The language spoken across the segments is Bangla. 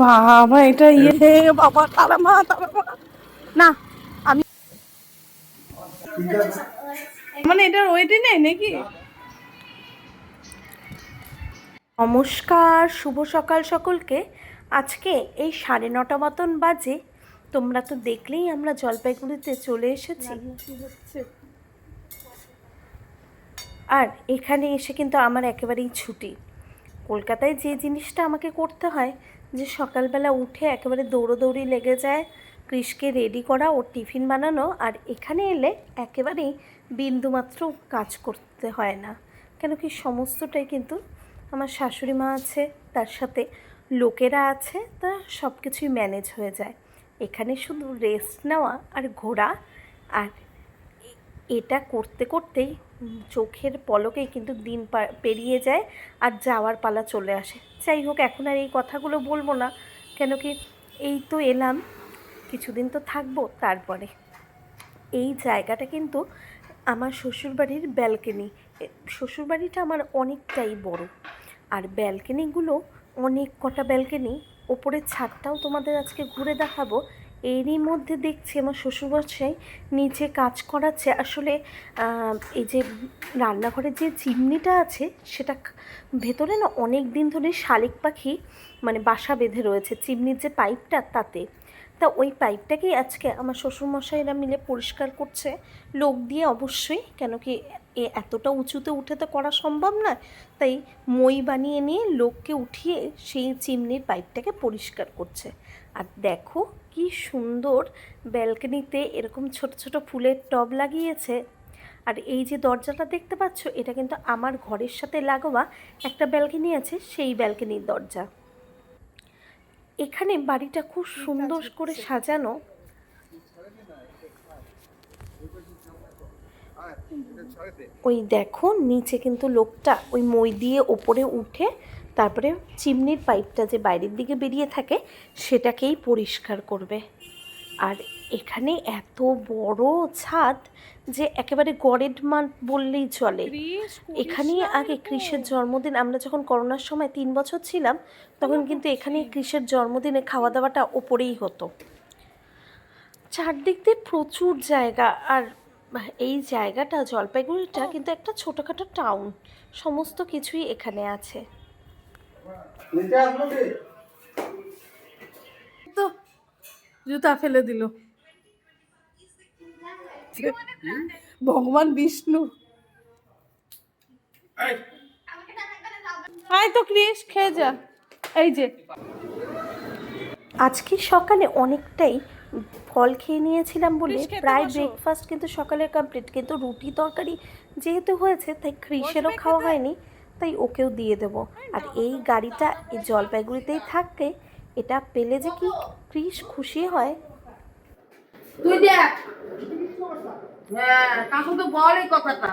বাবা এটা ইয়ে। বাবা তারা মা তারা মা। না আমি মানে এটার ওয়েটই নেই নাকি? নমস্কার শুভ সকাল সকলকে। আজকে এই সাড়ে নটা মতন বাজে। তোমরা তো দেখলেই আমরা জলপাইগুড়িতে চলে এসেছি। আর এখানে এসে কিন্তু আমার একেবারেই ছুটি। কলকাতায় যে জিনিসটা আমাকে করতে হয় যে সকালবেলা উঠে একেবারে দৌড়োদৌড়ি লেগে যায়, কৃষকে রেডি করা ওর টিফিন বানানো, আর এখানে এলে একেবারেই বিন্দুমাত্র কাজ করতে হয় না। কেন কি সমস্তটাই কিন্তু আমার শাশুড়ি মা আছে, তার সাথে লোকেরা আছে, তা সব কিছুই ম্যানেজ হয়ে যায়। এখানে শুধু রেস্ট নেওয়া আর ঘোরা, আর এটা করতে করতেই চোখের পলকেই কিন্তু দিন পেরিয়ে যায় আর যাওয়ার পালা চলে আসে। যাই হোক, এখন আর এই কথাগুলো বলব না, কেন কি এই তো এলাম, কিছুদিন তো থাকব তারপরে। এই জায়গাটা কিন্তু আমার শ্বশুরবাড়ির ব্যালকনি শ্বশুরবাড়িটা আমার অনেকটাই বড়। আর ব্যালকনিগুলো অনেক কটা ব্যালকনি ওপরের ছাদটাও তোমাদের আজকে ঘুরে দেখাবো। এরই মধ্যে দেখছি আমার শ্বশুরমশাই নিচে কাজ করাচ্ছে। আসলে এই যে রান্নাঘরের যে চিমনিটা আছে, সেটা ভেতরে না অনেক দিন ধরে শালিক পাখি মানে বাসা বেঁধে রয়েছে। চিমনির যে পাইপটা তাতে। তা ওই পাইপটাকেই আজকে আমার শ্বশুরমশাইরা মিলে পরিষ্কার করছে। লোক দিয়ে অবশ্যই, কেন কি এ এতটা উঁচুতে উঠে তো করা সম্ভব নয়। তাই মই বানিয়ে নিয়ে লোককে উঠিয়ে সেই চিমনির পাইপটাকে পরিষ্কার করছে। আর দেখো কি সুন্দর ব্যালকনিতে এরকম ছোট ছোট ফুলের টব লাগিয়েছে। আর এই যে দরজাটা দেখতে পাচ্ছ এটা কিন্তু আমার ঘরের সাথে লাগোয়া একটা ব্যালকনি আছে সেই ব্যালকনির দরজা। এখানে বাড়িটা খুব সুন্দর করে সাজানো। ওই দেখো নিচে কিন্তু লোকটা ওই মই দিয়ে ওপরে উঠে তারপরে চিমনির পাইপটা যে বাইরের দিকে বেরিয়ে থাকে সেটাকেই পরিষ্কার করবে। আর এখানে এত বড় ছাদ যে একেবারে গড়েড মাঠ বললেই চলে। এখানেই আগে কৃষের জন্মদিন আমরা যখন করোনার সময় তিন বছর ছিলাম তখন কিন্তু এখানে কৃষের জন্মদিনে খাওয়া দাওয়াটা ওপরেই হতো। চারদিক দিয়ে প্রচুর জায়গা আর এই জায়গাটা জলপাইগুড়িটা কিন্তু একটা ছোটোখাটো টাউন সমস্ত কিছুই এখানে আছে। তো জুতা ফেলে দিল। ভগবান বিষ্ণু। আয় তো ক্রিস খেয়ে যা। এই যে। আজকে সকালে অনেকটাই ফল খেয়ে নিয়েছিলাম বলে প্রায় ব্রেকফাস্ট কিন্তু সকালে কমপ্লিট কিন্তু রুটি তরকারি যেহেতু হয়েছে তাই ক্রিসেরও খাওয়া হয়নি। তাই ওকেও দিয়ে দেবো। আর এই গাড়িটা এই জলপাইগুড়িতেই থাকতে এটা পেলে যে কি ক্রিস খুশি হয়। তুই দেখ। হ্যাঁ কাকু তো বল কথাটা।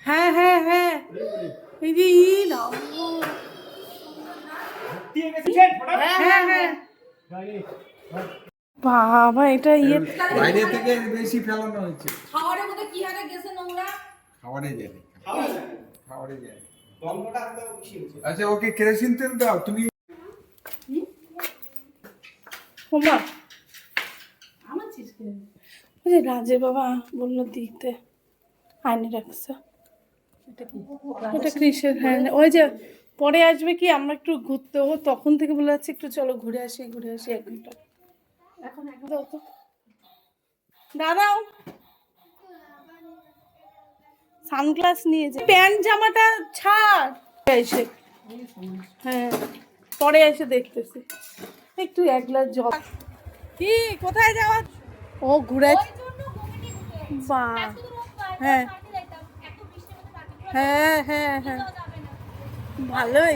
হ্যাঁ হ্যাঁ হ্যাঁ। এই যে ই না হ্যাঁ। হ্যাঁ। বাবা এটা ইয়ে বাইরে থেকে বেশি ফেলানো হয়েছে। খাবারের মধ্যে কি হারে গেছে নোংরা? খাবারে যায় খাবারে যায় আচ্ছা ওকে কেরোসিন তেল দাও তুমি ওই যে রাজের বাবা বলল দিতে। আইনে রাখছে। এটা কৃষের হ্যাঁ ওই যে পরে আসবে কি আমরা একটু ঘুরতে ও তখন থেকে বলে যাচ্ছে একটু চলো ঘুরে আসি ঘুরে আসি এক ঘণ্টা। এখন দাঁড়াও। সানগ্লাস নিয়ে যে প্যান্ট জামাটা ছাড়। এসে। হ্যাঁ পরে এসে দেখতেছি। একটু এক গ্লাস জল। কি কোথায় যাওয়া? ও ঘুরে বা। হ্যাঁ। হ্যাঁ হ্যাঁ হ্যাঁ। ভালোই।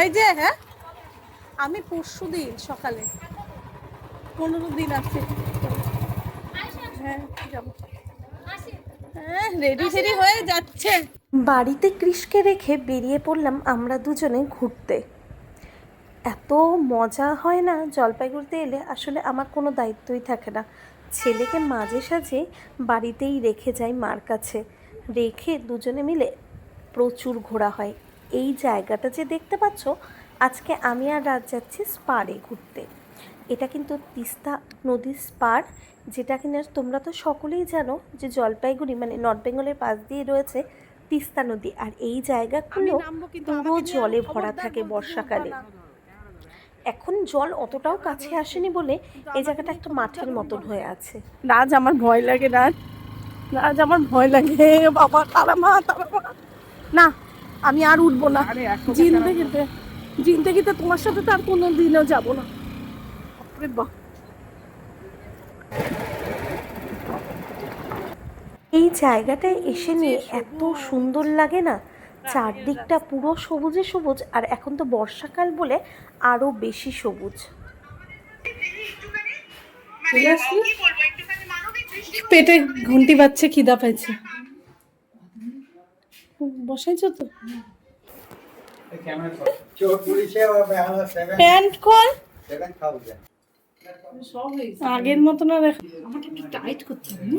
এই যে হ্যাঁ। আমি পরশু দিন সকালে পনেরো দিন আছে। হ্যাঁ হ্যাঁ বাড়িতে কৃষকে রেখে বেরিয়ে পড়লাম আমরা দুজনে ঘুরতে। এত মজা হয় না জলপাইগুড়িতে এলে? আসলে আমার কোনো দায়িত্বই থাকে না। ছেলেকে মাঝে সাঝে বাড়িতেই রেখে যাই মার কাছে। রেখে দুজনে মিলে প্রচুর ঘোরা হয়। এই জায়গাটা যে দেখতে পাচ্ছ, আজকে আমি আর রাত যাচ্ছি স্পারে ঘুরতে। এটা কিন্তু তিস্তা নদীর স্পার যেটা কিনা তোমরা তো সকলেই জানো যে জলপাইগুড়ি মানে নর্থ বেঙ্গলের পাশ দিয়ে রয়েছে তিস্তা নদী। আর এই জায়গাগুলো পুরো জলে ভরা থাকে বর্ষাকালে। এখন জল অতটাও কাছে আসেনি বলে এই জায়গাটা একটা মাঠের মতন হয়ে আছে। রাজ আমার ভয় লাগে রাজ। রাজ আমার ভয় লাগে। বাবা তারা মা তারা মা। না আমি আর উঠবো না। জিন্দেগিতে জিন্দেগিতে তোমার সাথে তো আর কোনো দিনও যাব না। এই জায়গাটায় এসে নিয়ে এত সুন্দর লাগে না? চারদিকটা পুরো সবুজে সবুজ আর এখন তো বর্ষাকাল বলে আরও বেশি সবুজ। পেটে ঘন্টি বাজছে খিদা পাইছে। বসাইছো তো? প্যান্ট থাউজেন্ড আগের মতো না দেখ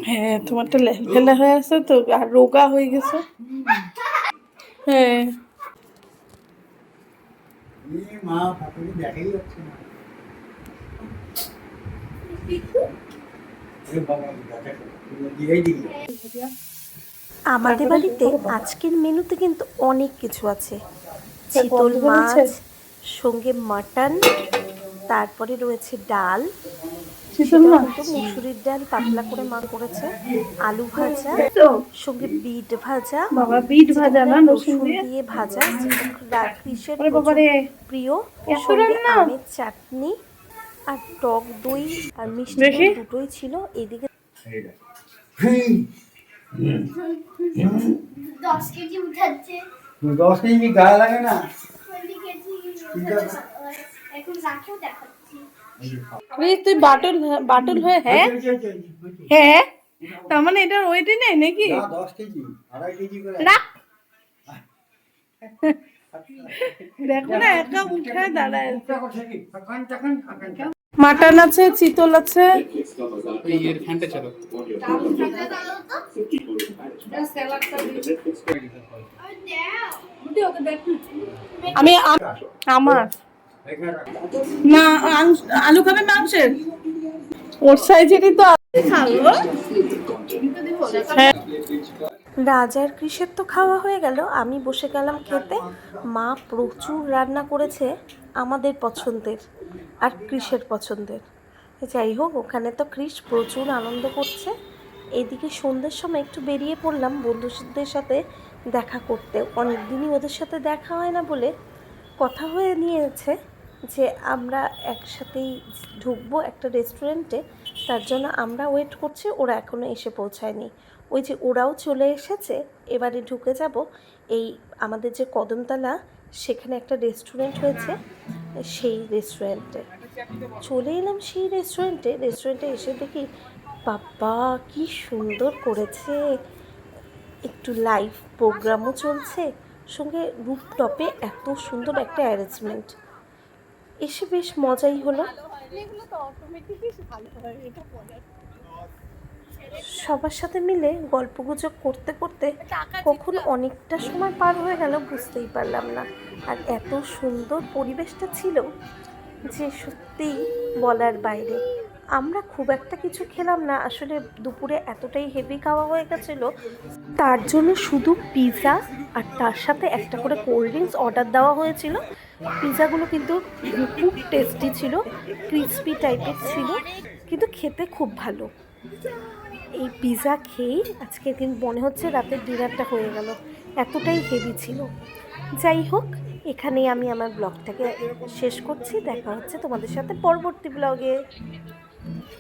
হ্যাঁ তোমারটা লেলা হয়ে আছে তো আর রোগা হয়ে গেছে। হ্যাঁ। না। আমাদের বাড়িতে আজকের মেনুতে কিন্তু অনেক কিছু আছে। চিতল মাছ সঙ্গে মাটন তারপরে রয়েছে ডাল? কিন্তু মুসুরির ডাল পাতলা করে মা করেছে। আলু ভাজা সঙ্গে বিট ভাজা বাবা বিট ভাজা না রসুন দিয়ে? ভাজা। কৃষের প্রিয়? আমের চাটনি আর টক দই আর মিষ্টি দুটোই ছিল। এদিকে দশ কেজি উঠাচ্ছে। দশ কেজি গায়ে লাগে না? তুই বাটুল বাটুল হয়ে হ্যাঁ? হ্যাঁ? তার মানে এটার ওয়েটই নেই নাকি? না দশ কেজি আড়াই কেজি করে। রাখ দেখো না একা উঠায় দাঁড়ায় মাটন আছে চিতল আছে। আমি আমার। না আলু খাবে মাংসের? ওর সাইজেরই তো খাব। হ্যাঁ। রাজার কৃষের তো খাওয়া হয়ে গেল। আমি বসে গেলাম খেতে। মা প্রচুর রান্না করেছে আমাদের পছন্দের আর কৃষের পছন্দের। যাই হোক ওখানে তো কৃষ প্রচুর আনন্দ করছে। এদিকে সন্ধ্যের সময় একটু বেরিয়ে পড়লাম বন্ধুদের সাথে দেখা করতে। অনেক দিনই ওদের সাথে দেখা হয় না বলে কথা হয়ে নিয়েছে যে আমরা একসাথেই ঢুকবো একটা রেস্টুরেন্টে তার জন্য আমরা ওয়েট করছি, ওরা এখনও এসে পৌঁছায়নি। ওই যে ওরাও চলে এসেছে, এবারে ঢুকে যাব। এই আমাদের যে কদমতলা, সেখানে একটা রেস্টুরেন্ট হয়েছে, সেই রেস্টুরেন্টে চলে এলাম সেই রেস্টুরেন্টে রেস্টুরেন্টে এসে দেখি, বাবা, কি সুন্দর করেছে। একটু লাইভ প্রোগ্রামও চলছে। সঙ্গে রুপটপে এত সুন্দর একটা অ্যারেঞ্জমেন্ট এসে বেশ মজাই হলো। সবার সাথে মিলে গল্পগুজব করতে করতে কখন অনেকটা সময় পার হয়ে গেল বুঝতেই পারলাম না। আর এত সুন্দর পরিবেশটা ছিল যে সত্যিই বলার বাইরে। আমরা খুব একটা কিছু খেলাম না। আসলে দুপুরে এতটাই হেভি খাওয়া হয়ে গেছিল। তার জন্য শুধু পিৎজা আর তার সাথে একটা করে কোল্ড ড্রিঙ্কস অর্ডার দেওয়া হয়েছিল। পিৎজাগুলো কিন্তু খুব টেস্টি ছিল ক্রিসপি টাইপের ছিল, কিন্তু খেতে খুব ভালো। এই পিৎজা খেয়েই আজকে দিন মনে হচ্ছে রাতের ডিনারটা হয়ে গেল। এতটাই হেভি ছিল। যাই হোক, এখানেই আমি আমার ব্লগটাকে শেষ করছি। দেখা হচ্ছে তোমাদের সাথে পরবর্তী ব্লগে। Mm-hmm.